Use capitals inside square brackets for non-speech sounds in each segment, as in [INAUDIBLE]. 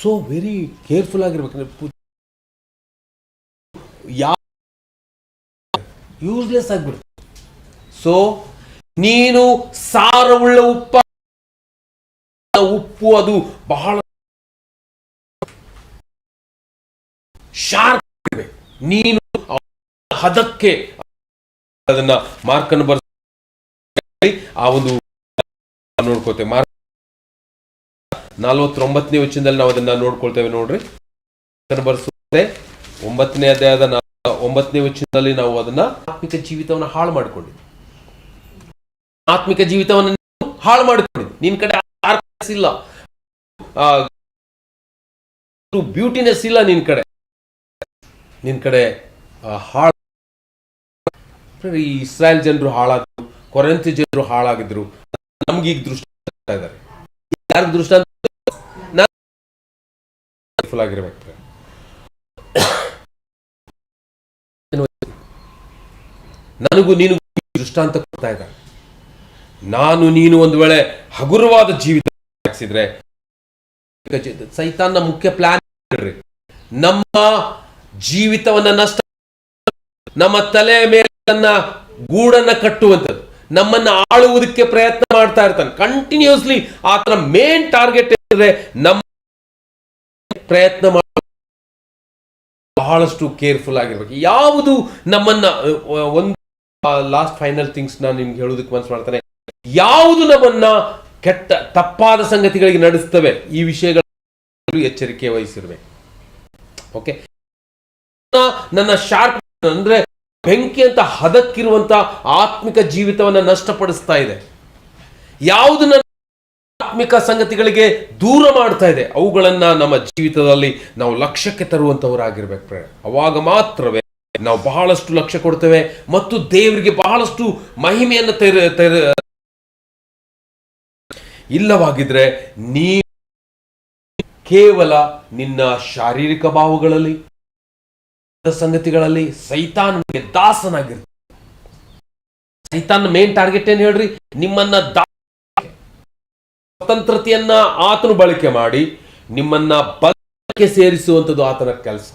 So very careful ಆಗಿರ್ಬೇಕು useless ಆಗ್ಬಿಡ್ತು so ನೀನು ಸಾರವುಳ್ಳ ಉಪ್ಪ ಉಪ್ಪು ಅದು ಬಹಳ ಶಾರ್ಪ್. ನೀನು ಹದಕ್ಕೆ ಅದನ್ನ ಮಾರ್ಕನ್ನು ಬರ್ತೀವಿ ಆ ಒಂದು ನೋಡ್ಕೋತೇವೆ ಮಾರ್ಕ್ ನಲವತ್ತೊಂಬತ್ತನೇ ವಚನದಲ್ಲಿ ನಾವು ಅದನ್ನ ನೋಡ್ಕೊಳ್ತೇವೆ ನೋಡ್ರಿ. ಬರ್ಸುತ್ತೆ ಒಂಬತ್ತನೇ ಅಧ್ಯಾಯದ ಒಂಬತ್ತನೇ ವಚನದಲ್ಲಿ ನಾವು ಅದನ್ನ ಆತ್ಮಿಕ ಜೀವಿತವನ್ನ ಹಾಳು ಮಾಡಿಕೊಂಡಿದ್ವಿ. ಆತ್ಮಿಕ ಜೀವಿತವನ್ನು ನೀನು ಹಾಳು ಮಾಡಿಕೊಂಡಿದ್ವಿ. ನಿನ್ ಕಡೆ ಇಲ್ಲ. ಬ್ಯೂಟಿನೆಸ್ ಇಲ್ಲ ನಿನ್ ಕಡೆ. ನಿನ್ ಕಡೆ ಹಾಳು ಈ ಇಸ್ರಾಯೇಲ್ ಜನರು ಹಾಳಾದ್ರು ಕೊರೆಂತಿ ಜನರು ಹಾಳಾಗಿದ್ರು. ನಮ್ಗೆ ಈಗ ದೃಷ್ಟಿ ಇದ್ದಾರೆ ಯಾರು ದೃಷ್ಟಾಂತ ಫುಲ್ ಆಗಿರ್ಬೇಕು. ನನಗೂ ನೀನು ದೃಷ್ಟಾಂತ ಕೊಡ್ತಾ ಇದ್ದಾರೆ. ನಾನು ನೀನು ಒಂದು ವೇಳೆ ಹಗುರವಾದ ಜೀವಿತ ನಡೆಸಿದ್ರೆ ಸೈತಾನ್ನ ಮುಖ್ಯ ಪ್ಲಾನ್ ನಮ್ಮ ಜೀವಿತವನ್ನ ನಷ್ಟ ನಮ್ಮ ತಲೆ ಮೇಲೆ ತನ್ನ ಗೂಡನ್ನ ಕಟ್ಟುವಂಥದ್ದು, ನಮ್ಮನ್ನ ಆಳುವುದಕ್ಕೆ ಪ್ರಯತ್ನ ಮಾಡ್ತಾ ಇರ್ತಾನೆ. ಕಂಟಿನ್ಯೂಸ್ಲಿ ಆತನ ಮೇನ್ ಟಾರ್ಗೆಟ್ ಇದ್ರೆ ನಮ್ಮ ಪ್ರಯತ್ನ ಬಹಳಷ್ಟು ಕೇರ್ಫುಲ್ ಆಗಿರ್ಬೇಕು. ಯಾವುದು ನಮ್ಮನ್ನ ಒಂದು ಲಾಸ್ಟ್ ಫೈನಲ್ ಥಿಂಗ್ಸ್ ನಾನು ನಿಮ್ಗೆ ಹೇಳೋದಕ್ಕೆ ಮನಸ್ಸು ಮಾಡ್ತಾನೆ. ಯಾವುದು ನಮ್ಮನ್ನ ಕೆಟ್ಟ, ತಪ್ಪಾದ ಸಂಗತಿಗಳಿಗೆ ನಡೆಸ್ತವೆ, ಈ ವಿಷಯಗಳು ಎಚ್ಚರಿಕೆ ವಹಿಸಿರ್ಬೇಕು ಓಕೆ ನನ್ನ ಶಾರ್ಪ್ ಅಂದ್ರೆ ಬೆಂಕಿ ಅಂತ ಹದಕ್ಕಿರುವಂತಹ ಆತ್ಮಿಕ ಜೀವಿತವನ್ನ ನಷ್ಟಪಡಿಸ್ತಾ ಇದೆ. ಯಾವುದು ನನ್ನ ಆತ್ಮಿಕ ಸಂಗತಿಗಳಿಗೆ ದೂರ ಮಾಡ್ತಾ ಇದೆ. ಅವುಗಳನ್ನ ನಮ್ಮ ಜೀವಿತದಲ್ಲಿ ನಾವು ಲಕ್ಷ್ಯಕ್ಕೆ ತರುವಂತವರಾಗಿರ್ಬೇಕು ಪ್ರೇ ಅವಾಗ ಮಾತ್ರವೇ ನಾವು ಬಹಳಷ್ಟು ಲಕ್ಷ್ಯ ಕೊಡ್ತೇವೆ ಮತ್ತು ದೇವರಿಗೆ ಬಹಳಷ್ಟು ಮಹಿಮೆಯನ್ನು ತೆರೆ ಇಲ್ಲವಾಗಿದ್ರೆ ನೀ ಕೇವಲ ನಿನ್ನ ಶಾರೀರಿಕ ಭಾವಗಳಲ್ಲಿ ಸಂಗತಿಗಳಲ್ಲಿ ಸೈತಾನ್ಗೆ ದಾಸನಾಗಿರ್ತ ಸೈತಾನ್ ಮೇನ್ ಟಾರ್ಗೆಟ್ ಏನ್ ಹೇಳ್ರಿ? ನಿಮ್ಮನ್ನ ಸ್ವತಂತ್ರತೆಯನ್ನ ಆತನು ಬಳಕೆ ಮಾಡಿ ನಿಮ್ಮನ್ನ ಬಲಕ್ಕೆ ಸೇರಿಸುವಂಥದ್ದು ಆತನ ಕೆಲಸ.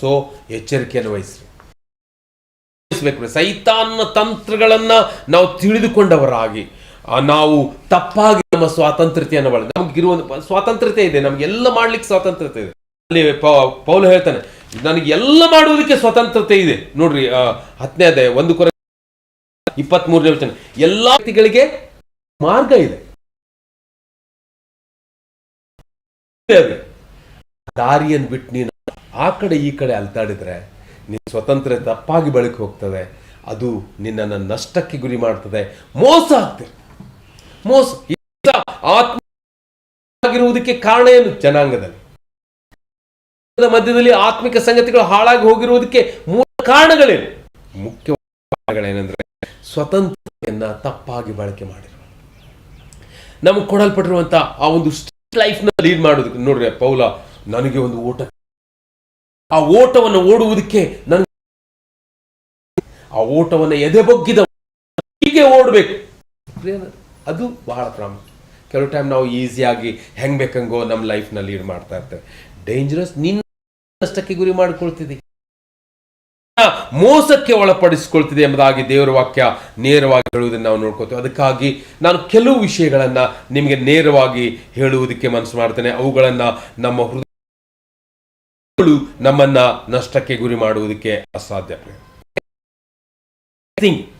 ಸೊ ಎಚ್ಚರಿಕೆಯನ್ನು ವಹಿಸ್ರಿ. ಸೈತಾನ್ನ ತಂತ್ರಗಳನ್ನ ನಾವು ತಿಳಿದುಕೊಂಡವರಾಗಿ ನಾವು ತಪ್ಪಾಗಿ ನಮ್ಮ ಸ್ವಾತಂತ್ರ್ಯತೆಯನ್ನು ಬಳಕೆ ಇರುವಂತ ಸ್ವಾತಂತ್ರ್ಯತೆ ಇದೆ, ನಮ್ಗೆಲ್ಲ ಮಾಡ್ಲಿಕ್ಕೆ ಸ್ವಾತಂತ್ರ್ಯತೆ ಇದೆ. ಅಲ್ಲಿ ಪೌಲ್ ಹೇಳ್ತಾನೆ ನನಗೆ ಎಲ್ಲ ಮಾಡುವುದಕ್ಕೆ ಸ್ವತಂತ್ರತೆ ಇದೆ. ನೋಡ್ರಿ ಹತ್ತನೇ ಅದೇ ಒಂದು ಕೊರ ಇಪ್ಪತ್ತ್ ಮೂರನೇ ವಚನ. ಎಲ್ಲ ವ್ಯಕ್ತಿಗಳಿಗೆ ಮಾರ್ಗ ಇದೆ. ಇದೆ. ದಾರಿಯನ್ನು ಬಿಟ್ಟು ನೀನು ಆ ಕಡೆ ಈ ಕಡೆ ಅಲ್ತಾಡಿದ್ರೆ ನಿನ್ನ ಸ್ವತಂತ್ರ ತಪ್ಪಾಗಿ ಬಳಕೆ ಹೋಗ್ತದೆ. ಅದು ನಿನ್ನನ್ನು ನಷ್ಟಕ್ಕೆ ಗುರಿ ಮಾಡ್ತದೆ. ಮೋಸ ಆಗ್ತಿರ್. ಮೋಸ. ಆತ್ಮಿರುವುದಕ್ಕೆ ಕಾರಣ ಏನು? ಜನಾಂಗದಲ್ಲಿ. ಮಧ್ಯದಲ್ಲಿ ಆತ್ಮಿಕ ಸಂಗತಿಗಳು ಹಾಳಾಗಿ ಹೋಗಿರುವುದಕ್ಕೆ ಮೂಲ ಕಾರಣಗಳೇನು? ಮುಖ್ಯ ಕಾರಣಗಳೇನೆಂದ್ರೆ ತಪ್ಪಾಗಿ ಬಳಕೆ ಮಾಡಿರುವ ನಮಗೆ ಕೊಡಲ್ಪಟ್ಟಿರುವಂತಹ ಆ ಒಂದು ಲೈಫ್ನ ಲೀಡ್ ಮಾಡೋದಕ್ಕೆ, ನೋಡ್ರಿ ಪೌಲ, ನನಗೆ ಒಂದು ಓಟ. ಆ ಓಟವನ್ನು ಓಡುವುದಕ್ಕೆ ನನಗೆ ಆ ಓಟವನ್ನು ಎದೆ ಬಗ್ಗಿದ ಹೀಗೆ ಓಡಬೇಕು. ಅದು ಬಹಳ ಪ್ರಾಮುಖ್ಯ. ಕೆಲವು ಟೈಮ್ ನಾವು ಈಸಿಯಾಗಿ ಹೆಂಗ್ ಬೇಕಂಗೋ ನಮ್ಮ ಲೈಫ್ನ ಲೀಡ್ ಮಾಡ್ತಾ ಇರ್ತೇವೆ. ಡೇಂಜರಸ್ ನಿನ್ನ ನಷ್ಟಕ್ಕೆ ಗುರಿ ಮಾಡಿಕೊಳ್ತಿದ್ದಿ ಮೋಸಕ್ಕೆ ಒಳಪಡಿಸಿಕೊಳ್ತಿದೆ ಎಂಬುದಾಗಿ ದೇವರ ವಾಕ್ಯ ನೇರವಾಗಿ ಹೇಳುವುದನ್ನು ನಾವು ನೋಡ್ಕೋತೀವಿ ಅದಕ್ಕಾಗಿ ನಾನು ಕೆಲವು ವಿಷಯಗಳನ್ನ ನಿಮಗೆ ನೇರವಾಗಿ ಹೇಳುವುದಕ್ಕೆ ಮನಸ್ಸು ಮಾಡ್ತೇನೆ. ಅವುಗಳನ್ನ ನಮ್ಮ ಹೃದಯಗಳು ನಮ್ಮನ್ನ ನಷ್ಟಕ್ಕೆ ಗುರಿ ಮಾಡುವುದಕ್ಕೆ ಅಸಾಧ್ಯ.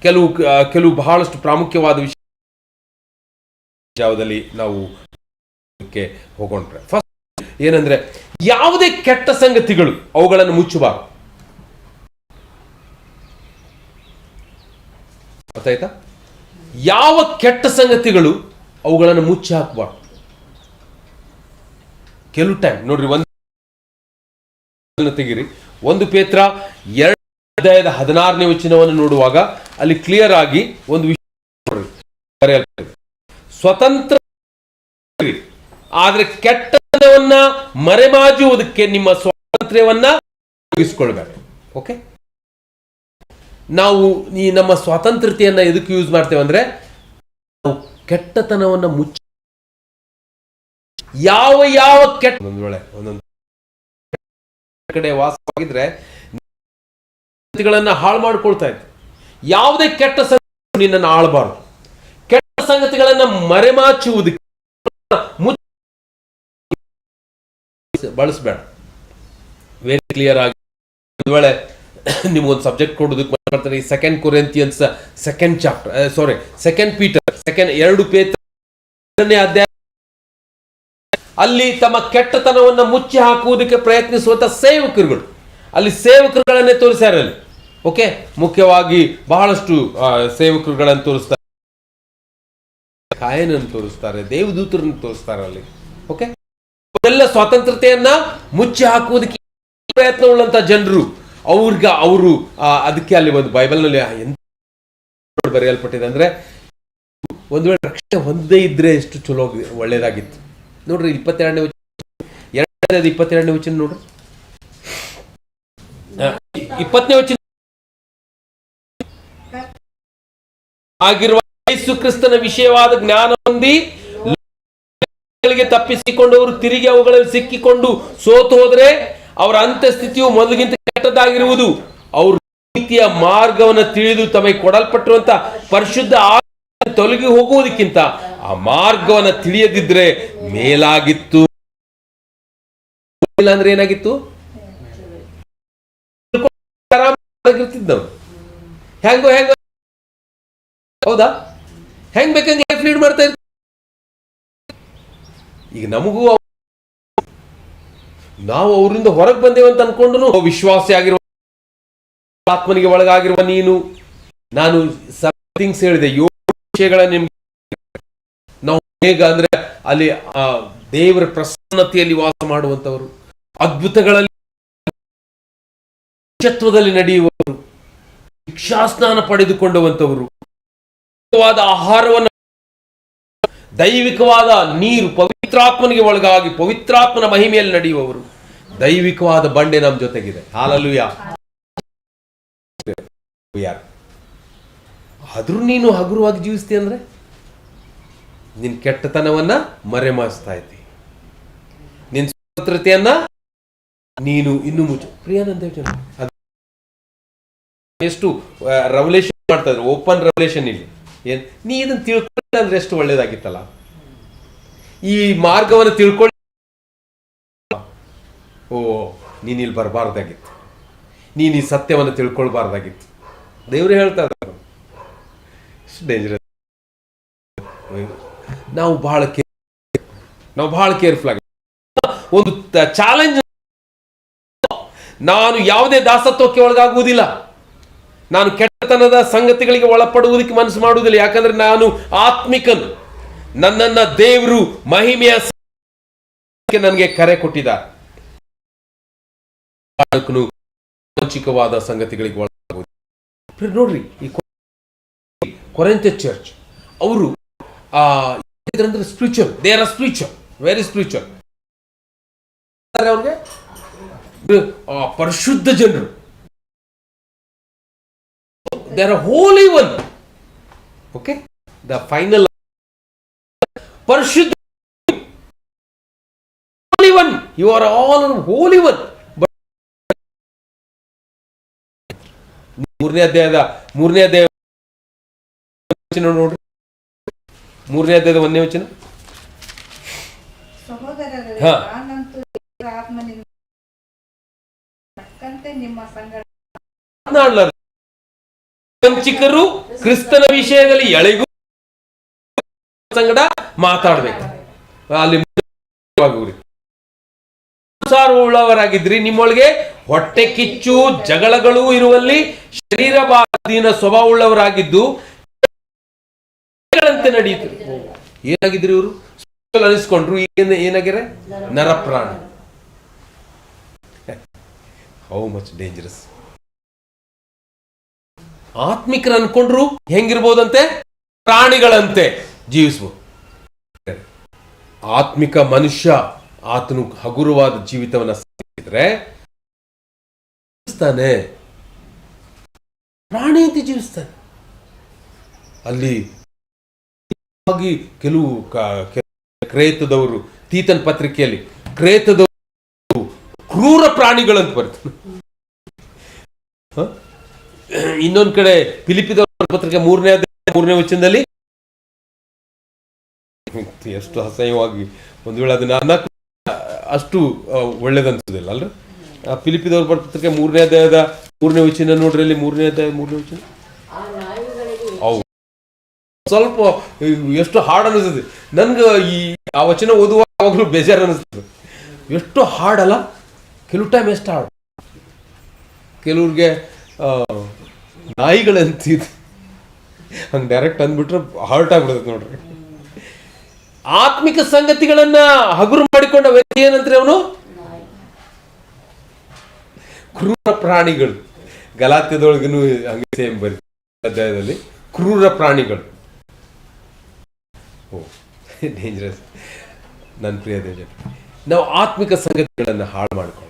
ಕೆಲವು ಕೆಲವು ಬಹಳಷ್ಟು ಪ್ರಾಮುಖ್ಯವಾದ ವಿಷಯ ನಾವು ಹೋಗೋಣ. ಫಸ್ಟ್ ಏನಂದ್ರೆ ಯಾವುದೇ ಕೆಟ್ಟ ಸಂಗತಿಗಳು ಅವುಗಳನ್ನು ಮುಚ್ಚಬಾರದು. ಗೊತ್ತಾಯ್ತಾ ಯಾವ ಕೆಟ್ಟ ಸಂಗತಿಗಳು ಅವುಗಳನ್ನು ಮುಚ್ಚಿ ಹಾಕಬಾರ್ದು. ಕೆಲವು ಟೈಮ್ ನೋಡ್ರಿ, ಒಂದು ತೆಗಿರಿ. ಒಂದು ಪೇತ್ರ ಎರಡು ಹದಿನಾರನೇ ವಚನವನ್ನು ನೋಡುವಾಗ ಅಲ್ಲಿ ಕ್ಲಿಯರ್ ಆಗಿ ಒಂದು ವಿಷಯ ಸ್ವತಂತ್ರ. ಆದ್ರೆ ಕೆಟ್ಟದವನ್ನ ಮರೆಮಾಜುವುದಕ್ಕೆ ನಿಮ್ಮ ಸ್ವಾತಂತ್ರ್ಯವನ್ನ ಉಪಯೋಗಿಸ್ಕೊಳ್ಬೇಕು. ಓಕೆ ನಾವು ಈ ನಮ್ಮ ಸ್ವಾತಂತ್ರ್ಯತೆಯನ್ನು ಎದಕ್ಕೆ ಯೂಸ್ ಮಾಡ್ತೇವೆ ಅಂದರೆ ನಾವು ಕೆಟ್ಟತನವನ್ನು ಮುಚ್ಚ ಯಾವ ಯಾವ ಕೆಟ್ಟ ಒಂದೊಂದು ವೇಳೆ, ಒಂದೊಂದು ಕಡೆ ವಾಸವಾಗಿದ್ರೆ ಹಾಳು ಮಾಡ್ಕೊಳ್ತಾ ಇತ್ತು ಯಾವುದೇ ಕೆಟ್ಟ ಸಂಗತಿ ನಿನ್ನನ್ನು ಆಳಬಾರದು. ಕೆಟ್ಟ ಸಂಗತಿಗಳನ್ನು ಮರೆಮಾಚುವುದಕ್ಕೆ ಬಳಸಬೇಡ. ವೆರಿ ಕ್ಲಿಯರ್ ಆಗಿ ಒಂದು ವೇಳೆ ನಿಮ್ಗೊಂದು ಸಬ್ಜೆಕ್ಟ್ ಕೊಡೋದಕ್ಕೆ ಮಾಡ್ತಾರೆ. ಈ second Corinthians second chapter sorry second Peter second ಎರಡು ಪೇತ ಅಧ್ಯಾಯ ಅಲ್ಲಿ ತಮ್ಮ ಕೆಟ್ಟತನವನ್ನು ಮುಚ್ಚಿ ಹಾಕುವುದಕ್ಕೆ ಪ್ರಯತ್ನಿಸುವಂತ ಸೇವಕರುಗಳು. ಅಲ್ಲಿ ಸೇವಕರುಗಳನ್ನೇ ತೋರಿಸ್ಯಾರ ಅಲ್ಲಿ. ಓಕೆ ಮುಖ್ಯವಾಗಿ ಬಹಳಷ್ಟು ಸೇವಕರುಗಳನ್ನು ತೋರಿಸ್ತಾರೆ. ಕಾಯನನ್ನು ತೋರಿಸ್ತಾರೆ, ದೇವದೂತರನ್ನು ತೋರಿಸ್ತಾರೆ ಅಲ್ಲಿ. ಓಕೆ ಎಲ್ಲ ಸ್ವಾತಂತ್ರ್ಯತೆಯನ್ನ ಮುಚ್ಚಿ ಹಾಕುವುದಕ್ಕೆ ಪ್ರಯತ್ನ ಉಳ್ಳಂತ ಜನರು ಅವ್ರಿಗೆ ಅವರು ಅದಕ್ಕೆ ಅಲ್ಲಿ ಒಂದು ಬೈಬಲ್ನಲ್ಲಿ ಎಂತ ಬರೆಯಲ್ಪಟ್ಟಿದೆ ಅಂದ್ರೆ ಒಂದು ವೇಳೆ ರಕ್ಷಣೆ ಹೊಂದದೇ ಇದ್ರೆ ಎಷ್ಟು ಚಲೋ ಒಳ್ಳೇದಾಗಿತ್ತು. ನೋಡ್ರಿ ಇಪ್ಪತ್ತೆರಡನೇ ವಚನ ಎರಡನೇದು ಇಪ್ಪತ್ತೆರಡನೇ ವಚನ ನೋಡ್ರಿ. ಇಪ್ಪತ್ತನೇ ವಚನ. ಆಗಿರುವ ಯೇಸು ಕ್ರಿಸ್ತನ ವಿಷಯವಾದ ಜ್ಞಾನ ಹೊಂದಿ ತಪ್ಪಿಸಿಕೊಂಡವರು ತಿರುಗಿ ಅವುಗಳಲ್ಲಿ ಸಿಕ್ಕಿಕೊಂಡು ಸೋತು ಹೋದರೆ ಅವರ ಅಂತ್ಯಸ್ಥಿತಿಯು ಮೊದಲಿಗಿಂತ ಕೆಟ್ಟದಾಗಿರುವುದು ಅವ್ರ ರೀತಿಯ ಮಾರ್ಗವನ್ನು ತಿಳಿದು ತಮಗೆ ಕೊಡಲ್ಪಟ್ಟಿರುವಂತ ಪರಿಶುದ್ಧ ತೊಲಗಿ ಹೋಗುವುದಕ್ಕಿಂತ ಆ ಮಾರ್ಗವನ್ನು ತಿಳಿಯದಿದ್ರೆ ಮೇಲಾಗಿತ್ತು. ಅಂದ್ರೆ ಏನಾಗಿತ್ತು? ಹೆಂಗೋ ಹೆಂಗೋ. ಹೌದಾ? ಹೆಂಗ್ ಬೇಕಂಗೆ ಲೀಡ್ ಮಾಡ್ತಾ ಇರ್ತೀವಿ ಈಗ ನಮಗೂ ನಾವು ಅವರಿಂದ ಹೊರಗೆ ಬಂದೇವೆ ಅಂತ ಅನ್ಕೊಂಡು ವಿಶ್ವಾಸಿಯಾಗಿರುವ ಆತ್ಮನಿಗೆ ಒಳಗಾಗಿರುವ ನೀನು. ನಾನು ಥಿಂಗ್ಸ್ ಹೇಳಿದೆ. ಏಳು ವಿಷಯಗಳ ನಿಮ್ಗೆ ನಾವು ಹೇಗ ಅಂದ್ರೆ ಅಲ್ಲಿ, ಆ, ದೇವರ ಪ್ರಸನ್ನತೆಯಲ್ಲಿ ವಾಸ ಮಾಡುವಂತವರು ಅದ್ಭುತಗಳಲ್ಲಿ ಶಿಕ್ಷತ್ವದಲ್ಲಿ ನಡೆಯುವವರು ಶಿಕ್ಷಾಸ್ನಾನ ಪಡೆದುಕೊಂಡವಂತವರು ಆಹಾರವನ್ನು ದೈವಿಕವಾದ ನೀರು ಪವಿತ್ರಾತ್ಮನಿಗೆ ಒಳಗಾಗಿ, ಪವಿತ್ರಾತ್ಮನ ಮಹಿಮೆಯಲ್ಲಿ ನಡೆಯುವವರು. ದೈವಿಕವಾದ ಬಂಡೆ ನಮ್ಮ ಜೊತೆಗಿದೆ. ಹಾಲಲ್ಲೂ ಆದ್ರೂ ನೀನು ಹಗುರವಾಗಿ ಜೀವಿಸ್ತೀಯ ಅಂದ್ರೆ? ನಿನ್ ಕೆಟ್ಟತನವನ್ನ ಮರೆಮಾಚ್ತಾ ಇದ್ದಿ. ನಿನ್ ಸ್ವತಂತ್ರತೆಯನ್ನ ನೀನು ಇನ್ನು ಮುಚ್ಚು ಪ್ರಿಯಾನಂದ ಎಷ್ಟು ರೆವಲೇಷನ್ ಮಾಡ್ತಾ ಇದ್ರು. ಓಪನ್ ರೆವಲೇಷನ್ ಇಲ್ಲಿ. ಏನ್? ನೀ ಇದನ್ನ ತಿಳ್ಕೊಂಡ್ರೆ ಅಂದ್ರೆ ಎಷ್ಟು ಒಳ್ಳೇದಾಗಿತ್ತಲ್ಲ? ಈ ಮಾರ್ಗವನ್ನು ತಿಳ್ಕೊಳ್ಳಿ ಓ, ನೀನು ಇಲ್ಲಿ ಬರಬಾರ್ದಾಗಿತ್ತು. ನೀನು ಈ ಸತ್ಯವನ್ನು ತಿಳ್ಕೊಳ್ಬಾರ್ದಾಗಿತ್ತು. ದೇವರು ಹೇಳ್ತಾ ಇದ್ದಾರೆ ಡೇಂಜರಸ್ ನಾವು ಬಹಳ ಕೇರ್ ನಾವು ಬಹಳ ಕೇರ್ಫುಲ್ ಆಗಿ ಒಂದು ಚಾಲೆಂಜ್ ನಾನು ಯಾವುದೇ ದಾಸತ್ವಕ್ಕೆ ಒಳಗಾಗುವುದಿಲ್ಲ. ನಾನು ಕೆಟ್ಟತನದ ಸಂಗತಿಗಳಿಗೆ ಒಳಪಡುವುದಕ್ಕೆ ಮನಸ್ಸು ಮಾಡುವುದಿಲ್ಲ. ಯಾಕಂದ್ರೆ ನಾನು ಆತ್ಮಿಕನು. ನನ್ನನ್ನ ದೇವರು ಮಹಿಮೆಯ ನನಗೆ ಕರೆ ಕೊಟ್ಟಿದ್ದಾರೆ. ಬಾಲಕನು ರೋಮಾಂಚಿಕವಾದ ಸಂಗತಿಗಳಿಗೆ ಒಳಗಾಗುವುದು. ನೋಡ್ರಿ ಈ ಕೊರೆಂತ ಚರ್ಚ್ ಅವರು ಆ ಅಂದ್ರೆ spiritual they are spiritual very spiritual ಅವ್ರಿಗೆ? ಆ, ಪರಿಶುದ್ಧ ಜನರು. They are holy one okay the final ಪರಿಶುದ್ಧ holy one you are all holy one ಮೂರನೇ ಅಧ್ಯಾಯದ ಮೂರನೇ ಅಧ್ಯಾಯ ವಚನ ನೋಡ್ರಿ. ಮೂರನೇ ಅಧ್ಯಾಯದ ಒಂದನೇ ವಚನ. ಸಹೋದರರೇ ಹಾ. ವಂಚಿಕರು ಕ್ರಿಸ್ತನ ವಿಷಯದಲ್ಲಿ ಎಳೆಗೂ ಸಂಗಡ ಮಾತಾಡ್ಬೇಕು ಅಲ್ಲಿ ಮುಂದೆ ಉಳ್ಳವರಾಗಿದ್ರಿ, ನಿಮ್ಮೊಳಗೆ ಹೊಟ್ಟೆ ಕಿಚ್ಚು, ಜಗಳಗಳು ಇರುವಲ್ಲಿ ಶರೀರ ಬಾಧೀನ ಸ್ವಭಾವ ಉಳ್ಳವರಾಗಿದ್ದು ಗಳಂತೆ ನಡೆಯಿತು ಏನಾಗಿದ್ರಿ ಇವರು? ಅನಿಸ್ಕೊಂಡ್ರು, ಏನ ಏನಾಗಿರೆ ನರಪ್ರಾಣ. ಹೌ ಮಚ್ ಡೇಂಜರಸ್ ಆತ್ಮಿಕರು ಅನ್ಕೊಂಡ್ರು ಹೆಂಗಿರ್ಬೋದಂತೆ? ಪ್ರಾಣಿಗಳಂತೆ. ಜೀವಿಸ್ಬೋದು. ಆತ್ಮಿಕ ಮನುಷ್ಯ ಆತನು ಹಗುರವಾದ ಜೀವಿತವನ್ನ ಸಾಗಿದ್ರೆ ಜೀವಿಸ್ತಾನೆ. ಪ್ರಾಣಿಯಂತೆ ಜೀವಿಸ್ತಾನೆ. ಅಲ್ಲಿ ಕೆಲವು ಕ್ರೇತದವರು, ತೀತನ್ ಪತ್ರಿಕೆಯಲ್ಲಿ ಕ್ರೇತದವರು ಕ್ರೂರ ಪ್ರಾಣಿಗಳಂತ ಬರ್ತದೆ. ಇನ್ನೊಂದು ಕಡೆ ಫಿಲಿಪಿದವರ ಪತ್ರಿಕೆ ಮೂರನೇ ಮೂರನೇ ವಚನದಲ್ಲಿ. ಎಷ್ಟು ಅಸಹ್ಯವಾಗಿ ಒಂದು ವೇಳೆ ಅದನ್ನ ಅಷ್ಟು ಒಳ್ಳೇದನ್ಸುದಿಲ್ಲ ಅಲ್ರಿ? ಆ, ಫಿಲಿಪಿದವ್ರ ಪತ್ರಿಕೆ ಮೂರನೇ ಅಧ್ಯಾಯದ ಮೂರನೇ ವಿಚಿನ ನೋಡ್ರಿ ಅಲ್ಲಿ, ಮೂರನೇ ಅಧ್ಯಾಯ ಮೂರನೇ ವಿಚಿನ? ಅವು ಸ್ವಲ್ಪ ಎಷ್ಟು ಹಾರ್ಡ್ ಅನಿಸ್ತದೆ. ನನ್ಗೆ ಈ, ಆ ವಚನ ಓದುವಾಗ ಯಾವಾಗಲೂ ಬೇಜಾರು ಅನಿಸ್ತದೆ. ಎಷ್ಟು ಹಾಡಲ್ಲ ಕೆಲವು ಟೈಮ್ ಎಷ್ಟು ಹಾಡು? ಕೆಲವ್ರಿಗೆ ನಾಯಿಗಳಂತಿದೆ. ಹಂಗೆ ಡೈರೆಕ್ಟ್ ಅಂದ್ಬಿಟ್ರೆ ಹಾರ್ಟ್ ಆಗ್ಬಿಡ್ತದೆ ನೋಡ್ರಿ. ಆತ್ಮಿಕ ಸಂಗತಿಗಳನ್ನ ಹಗುರು ಮಾಡಿಕೊಂಡ ವ್ಯಕ್ತಿ ಏನಂದ್ರೆ ಅವನು? ಕ್ರೂರ ಪ್ರಾಣಿಗಳು. ಗಲಾತ್ಯದೊಳಗೂ ಹಂಗೆ ಸೇಮ್ ಬರೀ ಅಧ್ಯಾಯದಲ್ಲಿ. ಕ್ರೂರ ಪ್ರಾಣಿಗಳು. ಓ [LAUGHS] ಡೇಂಜರಸ್ ನನ್ನ ಪ್ರಿಯ ದೇಜ ನಾವು ಆತ್ಮಿಕ ಸಂಗತಿಗಳನ್ನು ಹಾಳು ಮಾಡಿಕೊಂಡು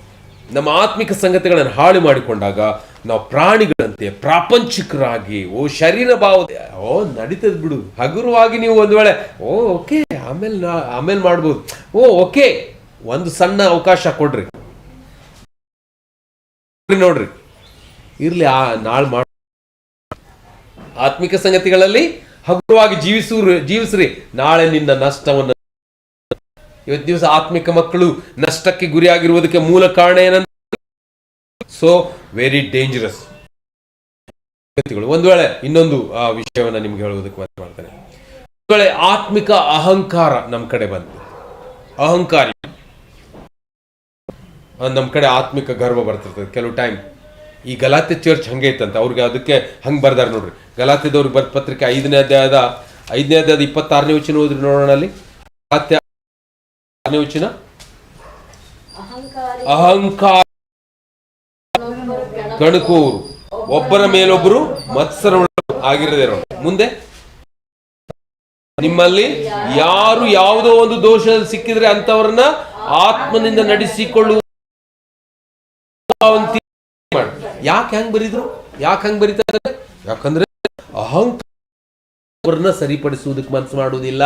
ನಮ್ಮ ಆತ್ಮಿಕ ಸಂಗತಿಗಳನ್ನು ಹಾಳು ಮಾಡಿಕೊಂಡಾಗ ನಾವು ಪ್ರಾಣಿಗಳಂತೆ ಪ್ರಾಪಂಚಿಕರಾಗಿ, ಓ ಶರೀರ ಭಾವ ಓ ನಡೀತದ ಬಿಡು. ಹಗುರವಾಗಿ ನೀವು ಒಂದು ವೇಳೆ, ಓ, ಓಕೆ, ಆಮೇಲೆ ಆಮೇಲೆ ಮಾಡ್ಬೋದು. ಓ, ಓಕೆ, ಒಂದು ಸಣ್ಣ ಅವಕಾಶ ಕೊಡ್ರಿ. ನೋಡ್ರಿ. ಇರಲಿ ಇರ್ಲಿ, ಆ, ನಾಳೆ ಮಾಡ ಆತ್ಮಿಕ ಸಂಗತಿಗಳಲ್ಲಿ ಹಗುರವಾಗಿ ಜೀವಿಸು, ಜೀವಿಸ್ರಿ. ನಾಳೆ ನಿನ್ನ ನಷ್ಟವನ್ನು ಇವತ್ತು ದಿವಸ ಆತ್ಮಿಕ ಮಕ್ಕಳು ನಷ್ಟಕ್ಕೆ ಗುರಿಯಾಗಿರುವುದಕ್ಕೆ ಮೂಲ ಕಾರಣ ಏನಂತ ಸೊ ವೆರಿ ಡೇಂಜರಸ್ ಒಂದು ವೇಳೆ ಇನ್ನೊಂದು, ಆ, ವಿಷಯವನ್ನ ನಿಮ್ಗೆ ಹೇಳುವುದಕ್ಕೆ ಮಾಡ್ತಾನೆ. ಒಂದು ವೇಳೆ ಆತ್ಮಿಕ ಅಹಂಕಾರ ನಮ್ಮ ಕಡೆ ಬಂತು. ಅಹಂಕಾರಿ. ನಮ್ಮ ಕಡೆ ಆತ್ಮಿಕ ಗರ್ವ ಬರ್ತಿರ್ತದೆ. ಕೆಲವು ಟೈಮ್ ಈ ಗಲಾತೆ ಚರ್ಚ್ ಹಂಗೆ ಇತ್ತಂತ. ಅವ್ರಿಗೆ ಅದಕ್ಕೆ ಹಂಗೆ ಬರ್ದಾರ ನೋಡ್ರಿ. ಗಲಾತೆದವ್ರಿಗೆ ಬರ್ದ ಪತ್ರಿಕೆ ಐದನೇ ಅಧ್ಯಾಯದ ಐದನೇ ಅಧ್ಯಾಯದ ಇಪ್ಪತ್ತಾರನೇ ವಚನ ಓದ್ರಿ ನೋಡೋಣ ಅಲ್ಲಿ. ಗಲಾತ್ಯ ವಚನ? ಅಹಂಕಾರ. ಕಣಕೂರು ಒಬ್ಬರ ಮೇಲೊಬ್ಬರು ಮತ್ಸರ ಆಗಿರದೇ ಮುಂದೆ? ನಿಮ್ಮಲ್ಲಿ ಯಾರು ಯಾವುದೋ ಒಂದು ದೋಷ ಸಿಕ್ಕಿದ್ರೆ ಅಂತವರನ್ನ ಆತ್ಮನಿಂದ ನಡೆಸಿಕೊಳ್ಳುವ. ಯಾಕೆ ಹಂಗ್ ಬರಿದ್ರು? ಯಾಕೆ ಹಂಗ್ ಬರೀತಾರೆ? ಯಾಕಂದ್ರೆ ಅಹಂಕಾರ ಸರಿಪಡಿಸುವುದಕ್ಕೆ ಮನಸ್ಸು ಮಾಡುವುದಿಲ್ಲ.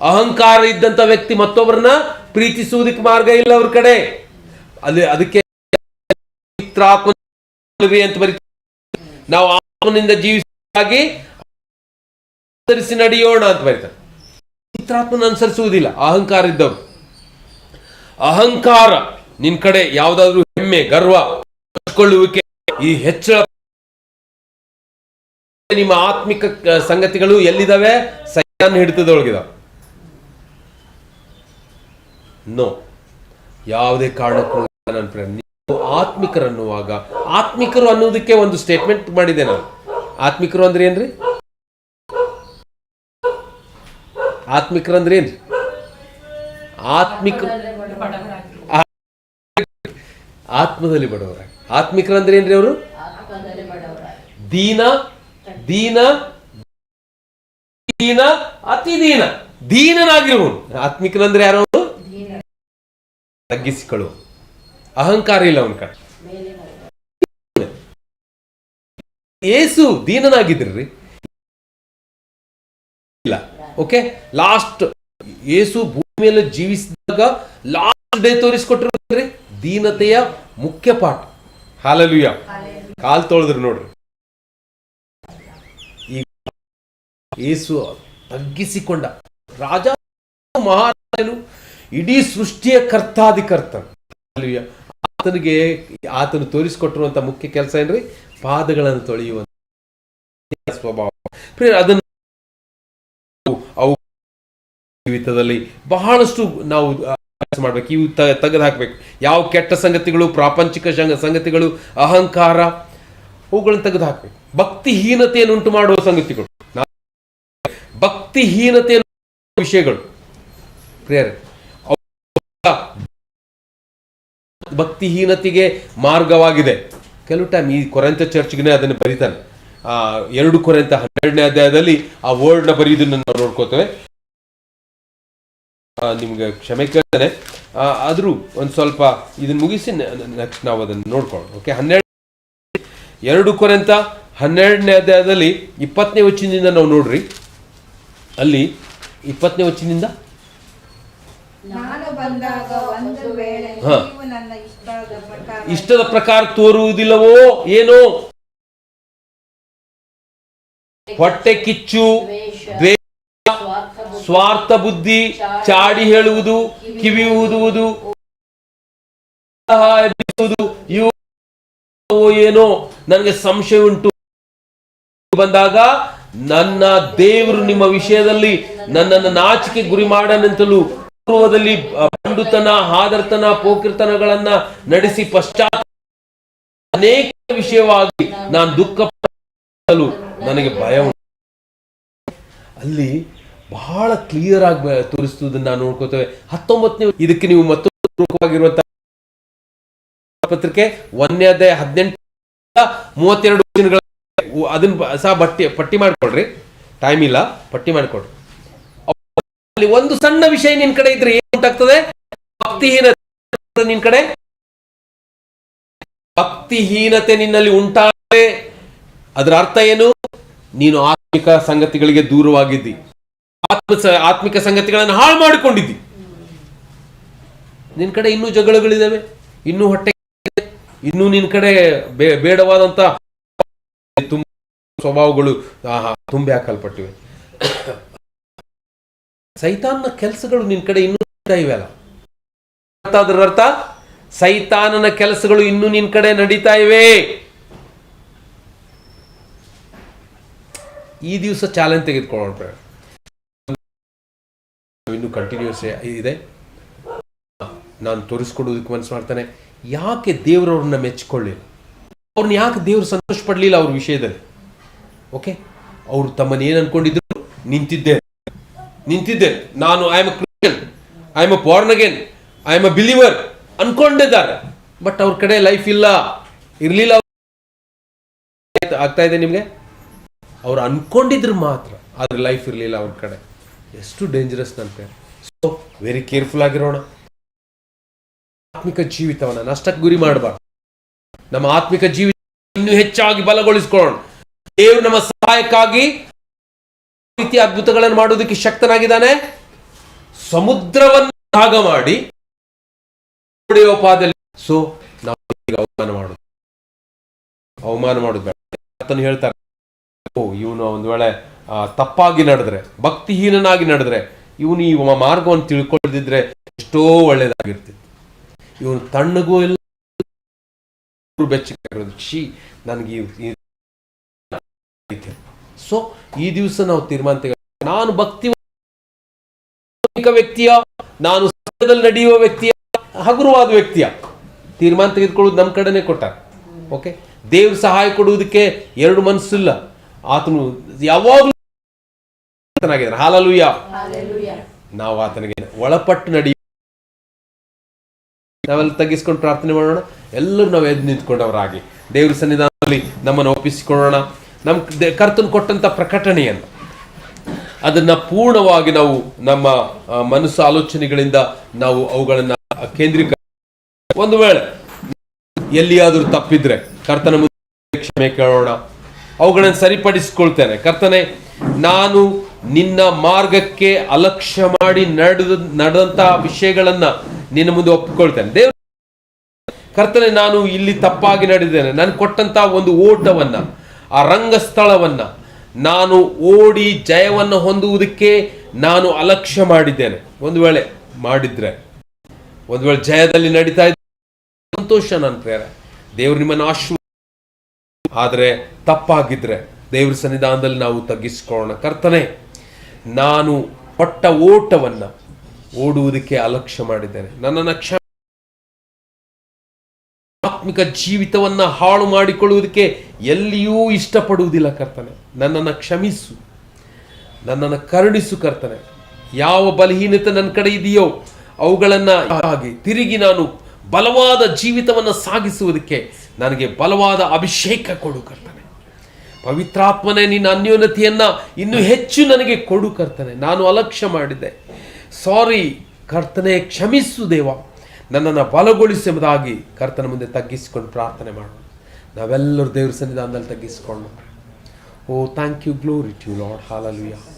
ಅಹಂಕಾರ ಇದ್ದಂತ ವ್ಯಕ್ತಿ ಮತ್ತೊಬ್ಬರನ್ನ ಪ್ರೀತಿಸುವುದಕ್ಕೆ ಮಾರ್ಗ ಇಲ್ಲ ಅವ್ರ ಕಡೆ. ಅಲ್ಲಿ ಅದಕ್ಕೆ ಅಂತ ಬರೀತಾರೆ ನಾವು ಆತ್ಮನಿಂದ ಜೀವಿಸಿ ಅನುಸರಿಸಿ ನಡೆಯೋಣ ಅಂತ ಬರೀತಾರೆ. ಮಿತ್ರಾತ್ಮನ ಅನುಸರಿಸುವುದಿಲ್ಲ, ಅಹಂಕಾರ ಇದ್ದವರು. ಅಹಂಕಾರ ನಿನ್ ಕಡೆ ಯಾವ್ದಾದ್ರು ಹೆಮ್ಮೆ, ಗರ್ವ ಹಚ್ಕೊಳ್ಳುವಿಕೆ ಈ ಹೆಚ್ಚಳ ನಿಮ್ಮ ಆತ್ಮಿಕ ಸಂಗತಿಗಳು ಎಲ್ಲಿದಾವೆ? ಸೈತಾನ್ ಹಿಡಿತದೊಳಗಿದಾವೆ. ನೋ ಯಾವುದೇ ಕಾರಣಕ್ಕೂ ನನ್ನ ಫ್ರೆಂಡ್ ನೀವು ಆತ್ಮಿಕರನ್ನುವಾಗ ಆತ್ಮಿಕರು ಅನ್ನೋದಕ್ಕೆ ಒಂದು ಸ್ಟೇಟ್ಮೆಂಟ್ ಮಾಡಿದೆ ನಾನು. ಆತ್ಮಿಕರು ಅಂದ್ರೆ ಏನ್ರಿ? ಆತ್ಮಿಕರು ಅಂದ್ರೆ ಏನ್ರಿ? ಆತ್ಮಿಕ ಆತ್ಮದಲ್ಲಿ ಬಡವರ ಆತ್ಮಿಕರು ಅಂದ್ರೆ ಏನ್ರಿ ಅವರು? ದೀನ ದೀನ ದೀನ ಅತಿ ದೀನ ದೀನನಾಗಿರುವನು ಆತ್ಮಿಕನಂದ್ರೆ ಯಾರು? ಅವನು ತಗ್ಗಿಸಿಕೊಳ್ಳುವ ಅಹಂಕಾರ ಇಲ್ಲ ಅವನ ಕಡೆ. ಏಸು ದೀನನಾಗಿದ್ರಿ ಇಲ್ಲ. ಓಕೆ ಲಾಸ್ಟ್ ಏಸು ಭೂಮಿಯಲ್ಲಿ ಜೀವಿಸಿದಾಗ ಲಾಸ್ಟ್ ಡೇ ತೋರಿಸಿಕೊಟ್ಟಿರ್ರಿ ದೀನತೆಯ ಮುಖ್ಯ ಪಾಠ. ಹಾಲಲುಯ ಕಾಲ್ ತೊಳೆದ್ರಿ ನೋಡ್ರಿ. ಏಸು ತಗ್ಗಿಸಿಕೊಂಡ. ರಾಜ ಮಹಾರಾಜನು ಇಡೀ ಸೃಷ್ಟಿಯ ಕರ್ತಾಧಿಕರ್ತ ಆತನಿಗೆ ಆತನು ತೋರಿಸಿಕೊಟ್ಟಿರುವಂತ ಮುಖ್ಯ ಕೆಲಸ ಏನ್ರಿ? ಪಾದಗಳನ್ನು ತೊಳೆಯುವಂತ ಸ್ವಭಾವ. ಅದನ್ನು ಅವು ಜೀವಿತದಲ್ಲಿ ಬಹಳಷ್ಟು ನಾವು ಮಾಡ್ಬೇಕು. ಇವು ತೆಗೆದು ಹಾಕ್ಬೇಕು ಯಾವ ಕೆಟ್ಟ ಸಂಗತಿಗಳು, ಪ್ರಾಪಂಚಿಕ ಸಂಗ- ಸಂಗತಿಗಳು, ಅಹಂಕಾರ, ಅವುಗಳನ್ನು ತೆಗೆದು ಹಾಕ್ಬೇಕು ಭಕ್ತಿಹೀನತೆಯನ್ನು ಉಂಟು ಮಾಡುವ ಸಂಗತಿಗಳು. ಭಕ್ತಿಹೀನತೆಯನ್ನು ವಿಷಯಗಳು. ಪ್ರಿಯರೇ ಭಕ್ತಿಹೀನತೆಗೆ ಮಾರ್ಗವಾಗಿದೆ. ಕೆಲವು ಟೈಮ್ ಈ ಕೊರೆಂತ ಚರ್ಚ್ಗೆ ಅದನ್ನು ಬರೀತಾನೆ. ಆ, ಎರಡು ಕೊರೆಂತ ಹನ್ನೆರಡನೇ ಅಧ್ಯಾಯದಲ್ಲಿ ಆ ವರ್ಡ್ನ ನ ನಾವು ನೋಡ್ಕೋತೇವೆ. ನಿಮ್ಗೆ ಕ್ಷಮೆ ಕೇಳ್ತಾನೆ. ಆದ್ರೂ ಒಂದು ಸ್ವಲ್ಪ ಇದನ್ನ ಮುಗಿಸಿ ನೆಕ್ಸ್ಟ್ ನಾವು ಅದನ್ನು ನೋಡ್ಕೊಳ್ಳೋಣ. ಓಕೆ ಹನ್ನೆರಡು ಎರಡು ಕೊರೆಂತ ಹನ್ನೆರಡನೇ ಅಧ್ಯಾಯದಲ್ಲಿ ಇಪ್ಪತ್ತನೇ ವಚನದಿಂದ ನಾವು ನೋಡ್ರಿ. ಅಲ್ಲಿ ಇಪ್ಪತ್ತನೇ ವಚನದಿಂದ ನಾನು ಬಂದಾಗ ಒಂದು ವೇಳೆ ನೀವು ನನ್ನ ಇಷ್ಟದ ಪ್ರಕಾರ ಇಷ್ಟದ ಪ್ರಕಾರ ತೋರುವುದಿಲ್ಲವೋ ಏನೋ? ಹೊಟ್ಟೆ ಕಿಚ್ಚು ದ್ವೇಷ ಸ್ವಾರ್ಥ ಬುದ್ಧಿ, ಚಾಡಿ ಹೇಳುವುದು ಕಿವಿ ಊದುವುದು ಇವು ಏನೋ? ನನಗೆ ಸಂಶಯ ಉಂಟು. ಬಂದಾಗ ನನ್ನ ದೇವರು ನಿಮ್ಮ ವಿಷಯದಲ್ಲಿ ನನ್ನನ್ನು ನಾಚಿಕೆ ಗುರಿ ಮಾಡನೆಂತಲೂ ಪೂರ್ವದಲ್ಲಿ ಬಂಡುತನ ಹಾದರ್ತನ ಪೋಕಿರ್ತನಗಳನ್ನ ನಡೆಸಿ ಪಶ್ಚಾತ್ ಅನೇಕ ವಿಷಯವಾಗಿ ನಾನು ದುಃಖ ನನಗೆ ಭಯ ಅಲ್ಲಿ ಬಹಳ ಕ್ಲಿಯರ್ ಆಗಿ ತೋರಿಸುವುದನ್ನು ನಾವು ನೋಡ್ಕೋತೇವೆ. ಹತ್ತೊಂಬತ್ತನೇ ಇದಕ್ಕೆ ನೀವು ಮತ್ತೊಂದು ಪತ್ರಿಕೆ, ಒಂದನೇ ಅಧ್ಯಾಯ ಹದಿನೆಂಟು ಮೂವತ್ತೆರಡು ದಿನಗಳ ಅದನ್ನ ಸಹ ಬಟ್ಟಿ ಪಟ್ಟಿ ಮಾಡ್ಕೊಳ್ರಿ. ಟೈಮ್ ಇಲ್ಲ, ಪಟ್ಟಿ ಮಾಡ್ಕೊಳ್ರಿ. ಅಲ್ಲಿ ಒಂದು ಸಣ್ಣ ವಿಷಯ ನಿನ್ ಕಡೆ ಇದ್ರೆ ಏನು ಉಂಟಾಗ್ತದೆ? ಭಕ್ತಿಹೀನತೆ ನಿನ್ ಕಡೆ? ಭಕ್ತಿಹೀನತೆ ನಿನ್ನಲ್ಲಿ ಉಂಟಾದ್ರೆ ಅದರ ಅರ್ಥ ಏನು? ನೀನು ಆತ್ಮಿಕ ಸಂಗತಿಗಳಿಗೆ ದೂರವಾಗಿದ್ದಿ. ಆತ್ಮ ಆತ್ಮಿಕ ಸಂಗತಿಗಳನ್ನು ಹಾಳು ಮಾಡಿಕೊಂಡಿದ್ದಿ. ನಿನ್ ಕಡೆ ಇನ್ನೂ ಜಗಳಗಳಿದಾವೆ, ಇನ್ನೂ ಹೊಟ್ಟೆ ಇನ್ನೂ ನಿನ್ ಕಡೆ ಬೇಡವಾದಂತ ತುಂಬ ಸ್ವಭಾವಗಳು ತುಂಬಿ ಹಾಕಲ್ಪಟ್ಟಿವೆ. ಸೈತಾನ್ನ ಕೆಲಸಗಳು ನಿನ್ನ ಕಡೆ ಇನ್ನೂ ಇವೆಲ್ಲ ಅರ್ಥ? ಸೈತಾನನ ಕೆಲಸಗಳು ಇನ್ನೂ ನಿನ್ನ ಕಡೆ ನಡೀತಾ ಇವೆ. ಈ ದಿವಸ ಚಾಲೆಂಜ್ ತೆಗೆದುಕೊಳ್ಳೋಣ ಇನ್ನು ಕಂಟಿನ್ಯೂಸ್ ಇದೆ. ನಾನು ತೋರಿಸ್ಕೊಡೋದಕ್ಕೆ ಮನಸ್ಸು ಮಾಡ್ತಾನೆ. ಯಾಕೆ ದೇವ್ರವ್ರನ್ನ ಮೆಚ್ಚಿಕೊಳ್ಳಿಲ್ಲ ಅವ್ರನ್ನ ಯಾಕೆ ದೇವ್ರು ಸಂತೋಷ ಪಡಲಿಲ್ಲ ಅವ್ರ ವಿಷಯದಲ್ಲಿ? ಓಕೆ ಅವರು ತಮ್ಮನ್ನೇನು ಅನ್ಕೊಂಡಿದ್ರು? ನಿಂತಿದ್ದೆ. ನಿಂತಿದ್ದೆ ನಾನು I am Christian I am a born again I am a believer ಅನ್ಕೊಂಡಿದ್ದಾರೆ. But ಅವ್ರ ಕಡೆ ಲೈಫ್ ಇಲ್ಲ. ಇರ್ಲಿಲ್ಲ ಆಗ್ತಾ ಇದೆ ನಿಮಗೆ? ಅವ್ರು ಅನ್ಕೊಂಡಿದ್ರು ಮಾತ್ರ. ಆದ್ರೆ ಲೈಫ್ ಇರಲಿಲ್ಲ ಅವ್ರ ಕಡೆ. ಎಷ್ಟು ಡೇಂಜರಸ್ ನಂತೆ ಸೊ ವೆರಿ ಕೇರ್ಫುಲ್ ಆಗಿರೋಣ. ಆತ್ಮಿಕ ಜೀವಿತವನ್ನ ನಷ್ಟಕ್ಕೆ ಗುರಿ ಮಾಡಬಾರ್ದು. ನಮ್ಮ ಆತ್ಮಿಕ ಜೀವಿತ ಇನ್ನೂ ಹೆಚ್ಚಾಗಿ ಬಲಗೊಳಿಸ್ಕೊಳ್ಳೋಣ. ದೇವರು ನಮ್ಮ ಸಹಾಯಕ್ಕಾಗಿ ರೀತಿ ಅದ್ಭುತಗಳನ್ನು ಮಾಡೋದಕ್ಕೆ ಶಕ್ತನಾಗಿದ್ದಾನೆ. ಸಮುದ್ರವನ್ನು ಭಾಗ ಮಾಡಿ ಸೊ, ನಾವು ಅವಮಾನ ಮಾಡುದು. ಅವಮಾನ ಮಾಡುದು ಹೇಳ್ತಾರೆ ಓ, ಇವನು ಒಂದು ವೇಳೆ ತಪ್ಪಾಗಿ ನಡೆದ್ರೆ, ಭಕ್ತಿಹೀನನಾಗಿ ನಡೆದ್ರೆ, ಇವನು ಈ ಮಾರ್ಗವನ್ನು ತಿಳ್ಕೊಳ್ಳದಿದ್ರೆ ಎಷ್ಟೋ ಒಳ್ಳೇದಾಗಿರ್ತಿತ್ತು. ಇವನು ತಣ್ಣಗೂ ಇಲ್ಲ. ಬೆಚ್ಚಿ ನನಗೆ ಸೊ ಈ ದಿವಸ ನಾವು ತೀರ್ಮಾನ ತೆಗೆ ನಾನು ಭಕ್ತಿ ವ್ಯಕ್ತಿಯ ನಾನು ಸತ್ಯದಲ್ಲಿ ನಡೆಯುವ ವ್ಯಕ್ತಿಯ ಹಗುರವಾದ ವ್ಯಕ್ತಿಯ. ತೀರ್ಮಾನ ತೆಗೆದುಕೊಳ್ಳೋದು ನಮ್ಮ ಕಡೆನೆ ಕೊಟ್ಟ ಓಕೆ ದೇವ್ರ ಸಹಾಯ ಕೊಡುವುದಕ್ಕೆ ಎರಡು ಮನಸ್ಸಿಲ್ಲ. ಆತನು ಯಾವಾಗಲೂ ಆತನಾಗಿದ್ದಾನೆ. ಹಾಲಲುಯ್ಯ. ನಾವು ಆತನಿಗೆ ಒಳಪಟ್ಟು ನಡಿ ನಾವೆಲ್ಲ ತಗ್ಗಿಸ್ಕೊಂಡು ಪ್ರಾರ್ಥನೆ ಮಾಡೋಣ. ಎಲ್ಲರೂ ನಾವು ಎದ್ದು ನಿಂತ್ಕೊಂಡವರಾಗಿ. ದೇವ್ರ ಸನ್ನಿಧಾನದಲ್ಲಿ ನಮ್ಮನ್ನು ಒಪ್ಪಿಸಿಕೊಳ್ಳೋಣ. ನಮ್ಮ ಕರ್ತನು ಕೊಟ್ಟಂತ ಪ್ರಕಟಣೆಯನ್ನು. ಅದನ್ನ ಪೂರ್ಣವಾಗಿ ನಾವು ನಮ್ಮ ಮನಸ್ಸು ಆಲೋಚನೆಗಳಿಂದ ನಾವು ಅವುಗಳನ್ನ ಕೇಂದ್ರೀಕ ಒಂದು ವೇಳೆ ಎಲ್ಲಿಯಾದರೂ ತಪ್ಪಿದ್ರೆ ಕರ್ತನ ಮುಂದೆ ಕ್ಷಮೆ ಕೇಳೋಣ. ಅವುಗಳನ್ನು ಸರಿಪಡಿಸಿಕೊಳ್ತೇನೆ. ಕರ್ತನೆ, ನಾನು ನಿನ್ನ ಮಾರ್ಗಕ್ಕೆ ಅಲಕ್ಷ್ಯ ಮಾಡಿ ನಡೆದ ನಡೆದಂತಹ ವಿಷಯಗಳನ್ನ ನಿನ್ನ ಮುಂದೆ ಒಪ್ಪಿಕೊಳ್ತೇನೆ. ದೇವ್ರ ಕರ್ತನೆ, ನಾನು ಇಲ್ಲಿ ತಪ್ಪಾಗಿ ನಡೆದಿದ್ದೇನೆ. ನಾನು ಕೊಟ್ಟಂತ ಒಂದು ಓಟವನ್ನ ಆ ರಂಗಸ್ಥಳವನ್ನು ನಾನು ಓಡಿ ಜಯವನ್ನು ಹೊಂದುವುದಕ್ಕೆ ನಾನು ಅಲಕ್ಷ್ಯ ಮಾಡಿದ್ದೇನೆ. ಒಂದು ವೇಳೆ ಮಾಡಿದ್ರೆ, ಒಂದು ವೇಳೆ ಜಯದಲ್ಲಿ ನಡೀತಾ ಇದ್ದ ಸಂತೋಷ ನನ್ನ ಪ್ರೇರ ದೇವ್ರು ನಿಮ್ಮನ್ನು ಆಶೀರ್ವ ಆದರೆ ತಪ್ಪಾಗಿದ್ರೆ ದೇವ್ರ ಸನ್ನಿಧಾನದಲ್ಲಿ ನಾವು ತಗ್ಗಿಸ್ಕೊಳ್ಳೋಣ. ಕರ್ತನೆ, ನಾನು ಪಟ್ಟ ಓಟವನ್ನ ಓಡುವುದಕ್ಕೆ ಅಲಕ್ಷ್ಯ ಮಾಡಿದ್ದೇನೆ. ನನ್ನನ್ನು ಆತ್ಮಿಕ ಜೀವಿತವನ್ನು ಹಾಳು ಮಾಡಿಕೊಳ್ಳುವುದಕ್ಕೆ ಎಲ್ಲಿಯೂ ಇಷ್ಟಪಡುವುದಿಲ್ಲ ಕರ್ತನೆ. ನನ್ನನ್ನು ಕ್ಷಮಿಸು. ನನ್ನನ್ನು ಕರುಣಿಸು ಕರ್ತನೆ. ಯಾವ ಬಲಹೀನತೆ ನನ್ನ ಕಡೆ ಇದೆಯೋ ಅವುಗಳನ್ನು ಹಾಗೆ ತಿರುಗಿ ನಾನು ಬಲವಾದ ಜೀವಿತವನ್ನು ಸಾಗಿಸುವುದಕ್ಕೆ ನನಗೆ ಬಲವಾದ ಅಭಿಷೇಕ ಕೊಡು ಕರ್ತನೆ. ಪವಿತ್ರಾತ್ಮನೇ ನಿನ್ನ ಅನ್ಯೋನ್ಯತೆಯನ್ನು ಇನ್ನೂ ಹೆಚ್ಚು ನನಗೆ ಕೊಡು ಕರ್ತನೆ. ನಾನು ಅಲಕ್ಷ್ಯ ಮಾಡಿದ್ದೆ. ಸಾರಿ ಕರ್ತನೆ, ಕ್ಷಮಿಸು ದೇವ. ನನ್ನನ್ನು ಬಲಗೊಳಿಸುವುದಾಗಿ ಕರ್ತನ ಮುಂದೆ ತಗ್ಗಿಸಿಕೊಂಡು ಪ್ರಾರ್ಥನೆ ಮಾಡೋಣ ನಾವೆಲ್ಲರೂ ದೇವ್ರ ಸನ್ನಿಧಾನದಲ್ಲಿ ತಗ್ಗಿಸಿಕೊಂಡು. O thank you glory to Lord hallelujah O